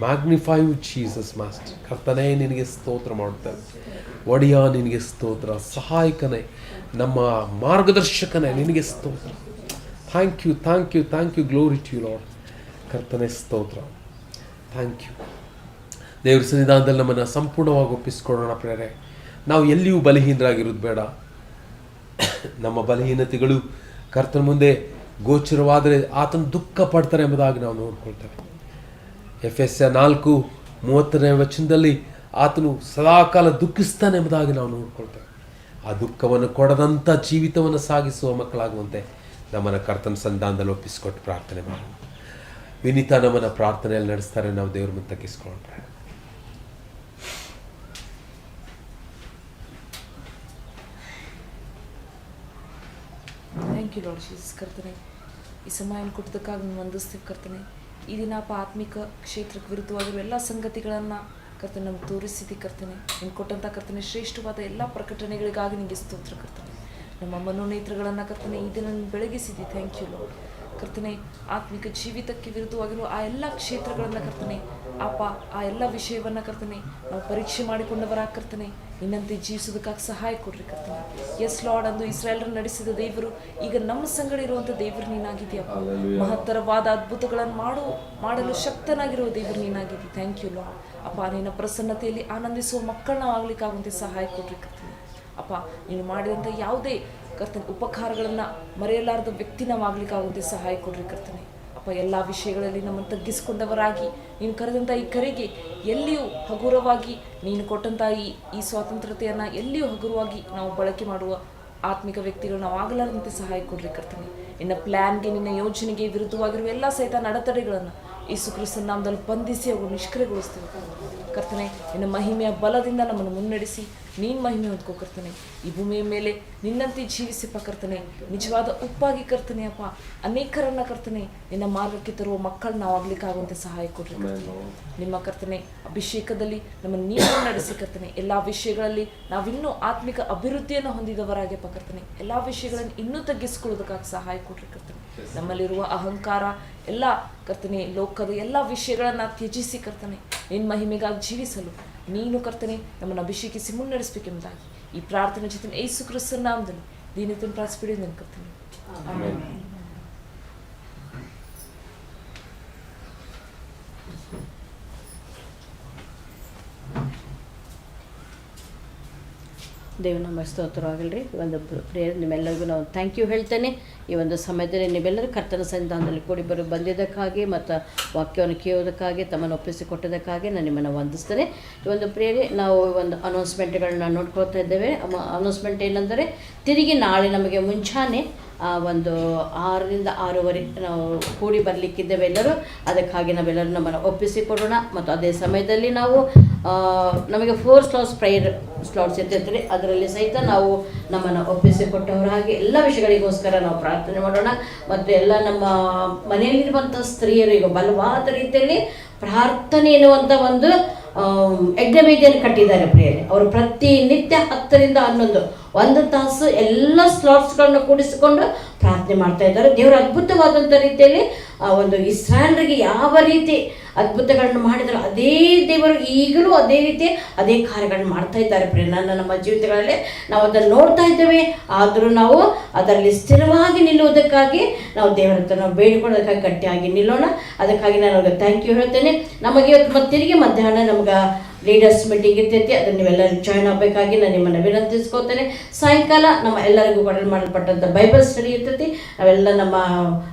magnify you Jesus master ಕರ್ತನೇ, ನಿನಗೆ ಸ್ತೋತ್ರ ಮಾಡುತ್ತೇವೆ. ಒಡೆಯ, ನಿನಗೆ ಸ್ತೋತ್ರ. ಸಹಾಯಕನೇ, ನಮ್ಮ ಮಾರ್ಗದರ್ಶಕನೇ, ನಿನಗೆ ಸ್ತೋತ್ರ. Thank you thank you thank you glory to Lord ಕರ್ತನೆ, ಸ್ತೋತ್ರ. ಥ್ಯಾಂಕ್ ಯು ದೇವ್ರ ಸನ್ನಿಧಾನದಲ್ಲಿ ನಮ್ಮನ್ನು ಸಂಪೂರ್ಣವಾಗಿ ಒಪ್ಪಿಸಿಕೊಡೋಣ ಪ್ರೇರೆ ನಾವು ಎಲ್ಲಿಯೂ ಬಲಹೀನರಾಗಿರೋದು ಬೇಡ. ನಮ್ಮ ಬಲಹೀನತೆಗಳು ಕರ್ತನ ಮುಂದೆ ಗೋಚರವಾದರೆ ಆತನ ದುಃಖ ಪಡ್ತಾರೆ ಎಂಬುದಾಗಿ ನಾವು ನೋಡ್ಕೊಳ್ತೇವೆ. ಎಫ್ ಎಸ್ ನಾಲ್ಕು ಮೂವತ್ತನೇ ವಚನದಲ್ಲಿ ಆತನು ಸದಾಕಾಲ ದುಃಖಿಸ್ತಾನೆ ಎಂಬುದಾಗಿ ನಾವು ನೋಡ್ಕೊಳ್ತೇವೆ. ಆ ದುಃಖವನ್ನು ಕೊಡದಂಥ ಜೀವಿತವನ್ನು ಸಾಗಿಸುವ ಮಕ್ಕಳಾಗುವಂತೆ ನಮ್ಮನ್ನು ಕರ್ತನ ಸಂಧಾನದಲ್ಲಿ ಒಪ್ಪಿಸಿಕೊಟ್ಟು ಪ್ರಾರ್ಥನೆ ಮಾಡೋಣ. ವಿನೀತ ನಮ್ಮನ್ನು ಪ್ರಾರ್ಥನೆಯಲ್ಲಿ ನಡೆಸ್ತಾರೆ. ನಾವು ದೇವ್ರ ಮುಂದೆ ತಗ್ಗಿಸ್ಕೊಂಡ್ರೆ ಥ್ಯಾಂಕ್ ಯು ಲಾರ್ಡ್ ಜೀಸಸ್ ಕರ್ತನೆ ಈ ಸಮಯವನ್ನು ಕೊಟ್ಟದಕ್ಕಾಗಿ ನಾನು ವಂದಿಸ್ತೀವಿ ಕರ್ತನೆ ಈ ದಿನ ಆತ್ಮಿಕ ಕ್ಷೇತ್ರಕ್ಕೆ ವಿರುದ್ಧವಾಗಿರುವ ಎಲ್ಲ ಸಂಗತಿಗಳನ್ನು ಕರ್ತನೆ ನಮ್ಗೆ ತೋರಿಸಿದಿ ಕರ್ತನೆ ನೀನು ಕೊಟ್ಟಂಥ ಕರ್ತನೆ ಶ್ರೇಷ್ಠವಾದ ಎಲ್ಲ ಪ್ರಕಟಣೆಗಳಿಗಾಗಿ ನಿಮಗೆ ಸ್ತೋತ್ರ ಕರ್ತನೆ ನಮ್ಮ ಮನೋನೇತ್ರಗಳನ್ನು ಕರ್ತನೆ ಈ ದಿನ ಬೆಳಗಿಸಿದ್ದಿ. ಬೆಳಗಿಸಿದಿ ಥ್ಯಾಂಕ್ ಯು ಲೋ ಕರ್ತನೆ ಆತ್ಮಿಕ ಜೀವಿತಕ್ಕೆ ವಿರುದ್ಧವಾಗಿರುವ ಆ ಎಲ್ಲ ಕ್ಷೇತ್ರಗಳನ್ನು ಕರ್ತನೆ ಅಪ್ಪ ಆ ಎಲ್ಲ ವಿಷಯವನ್ನ ಕರ್ತನೆ ನಾವು ಪರೀಕ್ಷೆ ಮಾಡಿಕೊಂಡವರಾಗ ಕರ್ತನೆ ನಿನ್ನಂತೆ ಜೀವಿಸೋದಕ್ಕಾಗಿ ಸಹಾಯ ಕೊಡ್ರಿ ಕರ್ತನೆ. ಎಸ್ ಲಾರ್ಡ್ ಅಂದು ಇಸ್ರಾಯೇಲ್ರನ್ನು ನಡೆಸಿದ ದೇವರು ಈಗ ನಮ್ಮ ಸಂಗಡ ಇರುವಂಥ ದೇವರು ನೀನಾಗಿದೆಯಪ್ಪ ಮಹತ್ತರವಾದ ಅದ್ಭುತಗಳನ್ನು ಮಾಡು ಮಾಡಲು ಶಕ್ತನಾಗಿರುವ ದೇವರು ನೀನಾಗಿದ್ದಿ. ಥ್ಯಾಂಕ್ ಯು ಲಾರ್ಡ್ ಅಪ್ಪ ನಿನ್ನ ಪ್ರಸನ್ನತೆಯಲ್ಲಿ ಆನಂದಿಸುವ ಮಕ್ಕಳನ್ನ ಆಗ್ಲಿಕ್ಕಾಗುವಂತೆ ಸಹಾಯ ಕೊಡ್ರಿ ಕರ್ತನೆ. ಅಪ್ಪ ನೀನು ಮಾಡಿದಂಥ ಯಾವುದೇ ಕರ್ತನೆ ಉಪಕಾರಗಳನ್ನು ಮರೆಯಲಾರದ ವ್ಯಕ್ತಿ ನಾವು ಆಗ್ಲಿಕ್ಕಾಗುವಂತೆ ಸಹಾಯ ಕೊಡ್ರಿ ಕರ್ತನೆ. ಅಪ್ಪ ಎಲ್ಲ ವಿಷಯಗಳಲ್ಲಿ ನಮ್ಮನ್ನು ತಗ್ಗಿಸಿಕೊಂಡವರಾಗಿ. ನೀನು ಕರೆದಂಥ ಈ ಕರೆಗೆ ಎಲ್ಲಿಯೂ ಹಗುರವಾಗಿ ನೀನು ಕೊಟ್ಟಂಥ ಈ ಈ ಸ್ವಾತಂತ್ರ್ಯತೆಯನ್ನು ಎಲ್ಲಿಯೂ ಹಗುರವಾಗಿ ನಾವು ಬಳಕೆ ಮಾಡುವ ಆತ್ಮಿಕ ವ್ಯಕ್ತಿಗಳು ನಾವು ಆಗಲಾರದಂತೆ ಸಹಾಯ ಕೊಡ್ರಿ ಕರ್ತೀನಿ. ನಿನ್ನ ಪ್ಲ್ಯಾನ್ಗೆ ನಿನ್ನ ಯೋಜನೆಗೆ ವಿರುದ್ಧವಾಗಿರುವ ಎಲ್ಲ ಸಹಿತ ನಡತಡೆಗಳನ್ನು ಈ ಕ್ರಿಸ್ತನ ನಾಮದಲ್ಲಿ ಬಂಧಿಸಿ ಅವು ನಿಷ್ಕ್ರಿಯಗೊಳಿಸ್ತೇವೆ. ಕರ್ತನೆ ನಿನ್ನ ಮಹಿಮೆಯ ಬಲದಿಂದ ನಮ್ಮನ್ನು ಮುನ್ನಡೆಸಿ ನೀನು ಮಹಿಮೆ ಹೊಂದ್ಕೋ ಕರ್ತನೆ. ಈ ಭೂಮಿಯ ಮೇಲೆ ನಿನ್ನಂತೆ ಜೀವಿಸಿಪ್ಪ ಕರ್ತನೆ. ನಿಜವಾದ ಉಪ್ಪಾಗಿ ಕರ್ತನೆ ಅಪ್ಪ. ಅನೇಕರನ್ನ ಕರ್ತನೆ ನಿನ್ನ ಮಾರ್ಗಕ್ಕೆ ತರುವ ಮಕ್ಕಳು ನಾವು ಆಗ್ಲಿಕ್ಕಾಗುವಂತೆ ಸಹಾಯ ಕೊಡ್ರಿ ಕರ್ತನೆ. ನಿಮ್ಮ ಕರ್ತನೆ ಅಭಿಷೇಕದಲ್ಲಿ ನಮ್ಮನ್ನು ನೀವು ನಡೆಸಿ ಕರ್ತನೆ. ಎಲ್ಲ ವಿಷಯಗಳಲ್ಲಿ ನಾವಿನ್ನೂ ಆತ್ಮಿಕ ಅಭಿವೃದ್ಧಿಯನ್ನು ಹೊಂದಿದವರಾಗ್ಯಪ್ಪ ಕರ್ತನೆ. ಎಲ್ಲ ವಿಷಯಗಳನ್ನು ಇನ್ನೂ ತಗ್ಗಿಸ್ಕೊಳ್ಳೋದಕ್ಕಾಗಿ ಸಹಾಯ ಕೊಡ್ರಿ ಕರ್ತನೆ. ನಮ್ಮಲ್ಲಿರುವ ಅಹಂಕಾರ ಎಲ್ಲ ಕರ್ತನೆ ಲೋಕದ ಎಲ್ಲ ವಿಷಯಗಳನ್ನು ತ್ಯಜಿಸಿ ಕರ್ತನೆ. ನಿನ್ನ ಮಹಿಮೆಗಾಗಿ ಜೀವಿಸಲು ನೀನು ಕರ್ತನೆ ನಮ್ಮನ್ನು ಅಭಿಷೇಕಿಸಿ ಮುನ್ನಡೆಸಬೇಕೆಂಬುದಾಗಿ ಈ ಪ್ರಾರ್ಥನೆ ಜೊತೆ ಏಸು ಕ್ರಿಸ್ತನ ನಾಮದಲ್ಲಿ ದೀನತನ ಪ್ರಾರ್ಥಿಸಿಬಿಡಿ ನನ್ನ ಕರ್ತನೆ. ನಮ್ಮ ಸ್ತೋತ್ರವಾಗಲ್ರಿ ಈ ಒಂದು ಪ್ರೇಯರ್ ನಿಮ್ಮೆಲ್ಲರಿಗೂ ನಾವು ಥ್ಯಾಂಕ್ ಯು ಹೇಳ್ತೇನೆ. ಈ ಒಂದು ಸಮಯದಲ್ಲಿ ನೀವೆಲ್ಲರೂ ಕರ್ತನ ಸನ್ನಿಧಾನದಲ್ಲಿ ಕೂಡಿ ಬರೋ ಬಂದಿದ್ದಕ್ಕಾಗಿ ಮತ್ತು ವಾಕ್ಯವನ್ನು ಕೇಳೋದಕ್ಕಾಗಿ ತಮ್ಮನ್ನು ಒಪ್ಪಿಸಿಕೊಟ್ಟದಕ್ಕಾಗಿ ನಾನು ನಿಮ್ಮನ್ನು ವಂದಿಸ್ತೇನೆ. ಈ ಒಂದು ಪ್ರೇರೆ ನಾವು ಒಂದು ಅನೌನ್ಸ್ಮೆಂಟ್ಗಳನ್ನ ನೋಡ್ಕೊಳ್ತಾ ಇದ್ದೇವೆ. ಅನೌನ್ಸ್ಮೆಂಟ್ ಏನಂದರೆ, ತಿರುಗಿ ನಾಳೆ ನಮಗೆ ಮುಂಚಾನೆ ಒಂದು ಆರರಿಂದ ಆರೂವರೆ ನಾವು ಕೂಡಿ ಬರಲಿಕ್ಕಿದ್ದೇವೆ ಎಲ್ಲರೂ. ಅದಕ್ಕಾಗಿ ನಾವೆಲ್ಲರೂ ನಮ್ಮನ್ನು ಒಪ್ಪಿಸಿಕೊಡೋಣ ಮತ್ತು ಅದೇ ಸಮಯದಲ್ಲಿ ನಾವು ಆ, ನಮಗೆ ಫೋರ್ ಸ್ಲಾಟ್ಸ್ ಪ್ರೇಯರ್ ಸ್ಲಾಟ್ಸ್ ಇರ್ತಿರ್ತಾರೆ ಅದರಲ್ಲಿ ಸಹಿತ ನಾವು ನಮ್ಮನ್ನು ಒಪ್ಪಿಸಿಕೊಟ್ಟವರಾಗಿ ಎಲ್ಲ ವಿಷಯಗಳಿಗೋಸ್ಕರ ನಾವು ಪ್ರಾರ್ಥನೆ ಮಾಡೋಣ. ಮತ್ತು ಎಲ್ಲ ನಮ್ಮ ಮನೆಯಲ್ಲಿರುವಂಥ ಸ್ತ್ರೀಯರು ಈಗ ಬಲವಾದ ರೀತಿಯಲ್ಲಿ ಪ್ರಾರ್ಥನೆ ಎನ್ನುವಂಥ ಒಂದು ಯಜ್ಞವೇದಿಯನ್ನು ಕಟ್ಟಿದ್ದಾರೆ ಪ್ರಿಯರೇ? ಅವರು ಪ್ರತಿನಿತ್ಯ ಹತ್ತರಿಂದ ಹನ್ನೊಂದು ಒಂದು ತಾಸು ಎಲ್ಲ ಸ್ಲಾಟ್ಸ್ಗಳನ್ನ ಕೂಡಿಸಿಕೊಂಡು ಪ್ರಾರ್ಥನೆ ಮಾಡ್ತಾ ಇದ್ದಾರೆ. ದೇವರು ಅದ್ಭುತವಾದಂಥ ರೀತಿಯಲ್ಲಿ, ಆ, ಒಂದು ಇಸ್ರಾಯಲ್ರಿಗೆ ಯಾವ ರೀತಿ ಅದ್ಭುತಗಳನ್ನು ಮಾಡಿದ್ರು, ಅದೇ ದೇವರು ಈಗಲೂ ಅದೇ ರೀತಿ ಅದೇ ಕಾರ್ಯಗಳನ್ನು ಮಾಡ್ತಾ ಇದ್ದಾರೆ ಪ್ರಿಯ ನನ್ನ ನಮ್ಮ ಜೀವಿತಗಳಲ್ಲಿ ನಾವು ಅದನ್ನು ನೋಡ್ತಾ ಇದ್ದೇವೆ. ಆದರೂ ನಾವು ಅದರಲ್ಲಿ ಸ್ಥಿರವಾಗಿ ನಿಲ್ಲುವುದಕ್ಕಾಗಿ ನಾವು ದೇವರ ಹತ್ರ ನಾವು ಬೇಡಿಕೊಳ್ಳೋದಕ್ಕಾಗಿ ಗಟ್ಟಿಯಾಗಿ ನಿಲ್ಲೋಣ. ಅದಕ್ಕಾಗಿ ನಾನು ಅವ್ರಿಗೆ ಥ್ಯಾಂಕ್ ಯು ಹೇಳ್ತೇನೆ. ನಮಗೆ ಇವತ್ತು ಮತ್ತೆ ತಿರುಗಿ ಮಧ್ಯಾಹ್ನ ನಮ್ಗೆ ಲೀಡರ್ಸ್ ಮೀಟಿಂಗ್ ಇರ್ತೈತಿ, ಅದನ್ನು ನೀವೆಲ್ಲರೂ ಜಾಯ್ನ್ ಆಗಬೇಕಾಗಿ ನಾನು ನಿಮ್ಮನ್ನು ವಿನಂತಿಸ್ಕೋತೇನೆ. ಸಾಯಂಕಾಲ ನಮ್ಮ ಎಲ್ಲರಿಗೂ ಕೊಡಲು ಮಾಡಲ್ಪಟ್ಟಂಥ ಬೈಬಲ್ ಸ್ಟಡಿ ಇರ್ತೈತಿ. ನಾವೆಲ್ಲ ನಮ್ಮ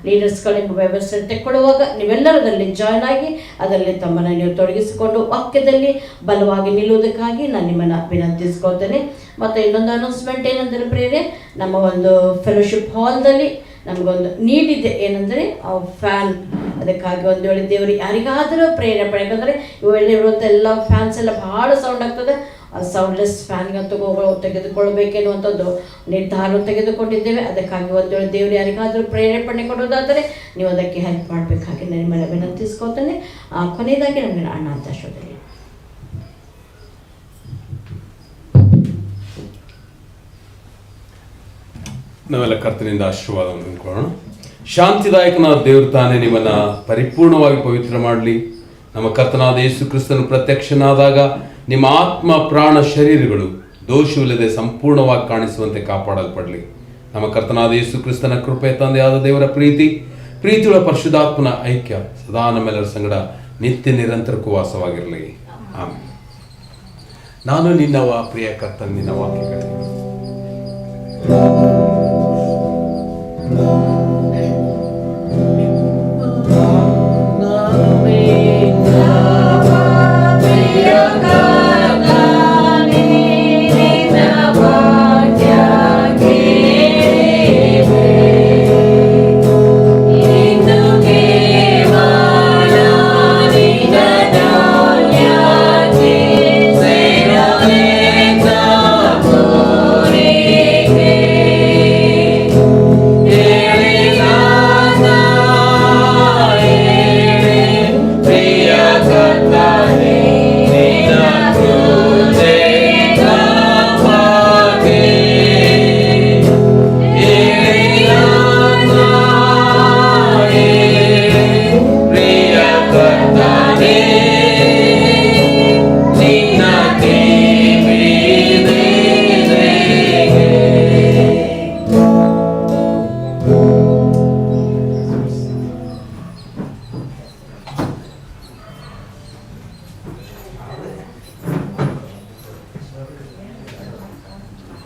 ಲೀಡರ್ಸ್ಗಳಿಂದ ಬೈಬಲ್ ಸ್ಟಡಿ ತೆಕ್ಕೊಳ್ಳುವಾಗ ನೀವೆಲ್ಲರೂ ಅದರಲ್ಲಿ ಜಾಯ್ನ್ ಆಗಿ, ಅದರಲ್ಲಿ ತಮ್ಮನ್ನು ನೀವು ತೊಡಗಿಸಿಕೊಂಡು ವಾಕ್ಯದಲ್ಲಿ ಬಲವಾಗಿ ನಿಲ್ಲುವುದಕ್ಕಾಗಿ ನಾನು ನಿಮ್ಮನ್ನು ವಿನಂತಿಸ್ಕೋತೇನೆ. ಮತ್ತು ಇನ್ನೊಂದು ಅನೌನ್ಸ್ಮೆಂಟ್ ಏನಂದರೆ ಪ್ರೇರೆ ನಮ್ಮ ಒಂದು ಫೆಲೋಶಿಪ್ ಹಾಲ್ದಲ್ಲಿ ನಮಗೊಂದು ನೀಡಿದೆ ಏನಂದರೆ ಫ್ಯಾನ್ ಅದಕ್ಕಾಗಿ ಒಂದು ವೇಳೆ ದೇವರು ಯಾರಿಗಾದರೂ ಪ್ರೇರಣೆ ಯಾಕಂದರೆ ಇವೆಲ್ಲ ಇರುವಂಥ ಎಲ್ಲ ಫ್ಯಾನ್ಸ್ ಎಲ್ಲ ಭಾಳ ಸೌಂಡ್ ಆಗ್ತದೆ. ಆ ಸೌಂಡ್ಲೆಸ್ ಫ್ಯಾನ್ಗೆ ತಗೋ ತೆಗೆದುಕೊಳ್ಬೇಕೆನ್ನುವಂಥದ್ದು ನಿರ್ಧಾರ ತೆಗೆದುಕೊಂಡಿದ್ದೇವೆ. ಅದಕ್ಕಾಗಿ ಒಂದು ವೇಳೆ ದೇವರು ಯಾರಿಗಾದರೂ ಪ್ರೇರೇಪಣೆ ಕೊಡೋದಾದರೆ ನೀವು ಅದಕ್ಕೆ ಹೆಲ್ಪ್ ಮಾಡಬೇಕಾಗಿ ನಾನು ನಿಮ್ಮನ್ನು ವಿನಂತಿಸ್ಕೊತೇನೆ ಆ, ಕೊನೆಯದಾಗಿ ನಮಗೆ ಅಣ್ಣ ಅಂತ ನಾವೆಲ್ಲ ಕರ್ತನಿಂದ ಆಶೀರ್ವಾದವನ್ನು ತಿಳ್ಕೊಳ್ಳೋಣ ಶಾಂತಿದಾಯಕನಾದ ದೇವರು ತಾನೇ ನಿಮ್ಮನ್ನ ಪರಿಪೂರ್ಣವಾಗಿ ಪವಿತ್ರ ಮಾಡಲಿ. ನಮ್ಮ ಕರ್ತನಾದ ಯೇಸು ಕ್ರಿಸ್ತನು ಪ್ರತ್ಯಕ್ಷನಾದಾಗ ನಿಮ್ಮ ಆತ್ಮ, ಪ್ರಾಣ, ಶರೀರಗಳು ದೋಷವಿಲ್ಲದೆ ಸಂಪೂರ್ಣವಾಗಿ ಕಾಣಿಸುವಂತೆ ಕಾಪಾಡಲ್ಪಡಲಿ. ನಮ್ಮ ಕರ್ತನಾದ ಯೇಸು ಕ್ರಿಸ್ತನ ಕೃಪೆ ತಂದೆಯಾದ ದೇವರ ಪ್ರೀತಿ, ಪ್ರೀತಿಯುಳ್ಳ ಪರಿಶುದ್ಧಾತ್ಮನ ಐಕ್ಯ ಸದಾ ನಮ್ಮೆಲ್ಲರ ಸಂಗಡ ನಿತ್ಯ ನಿರಂತರಕ್ಕೂ ವಾಸವಾಗಿರಲಿ ನಾನು ನಿನ್ನವ, ಪ್ರಿಯ ಕರ್ತನ, ನಿನ್ನ ವಾಕ್ಯಗಳು. love.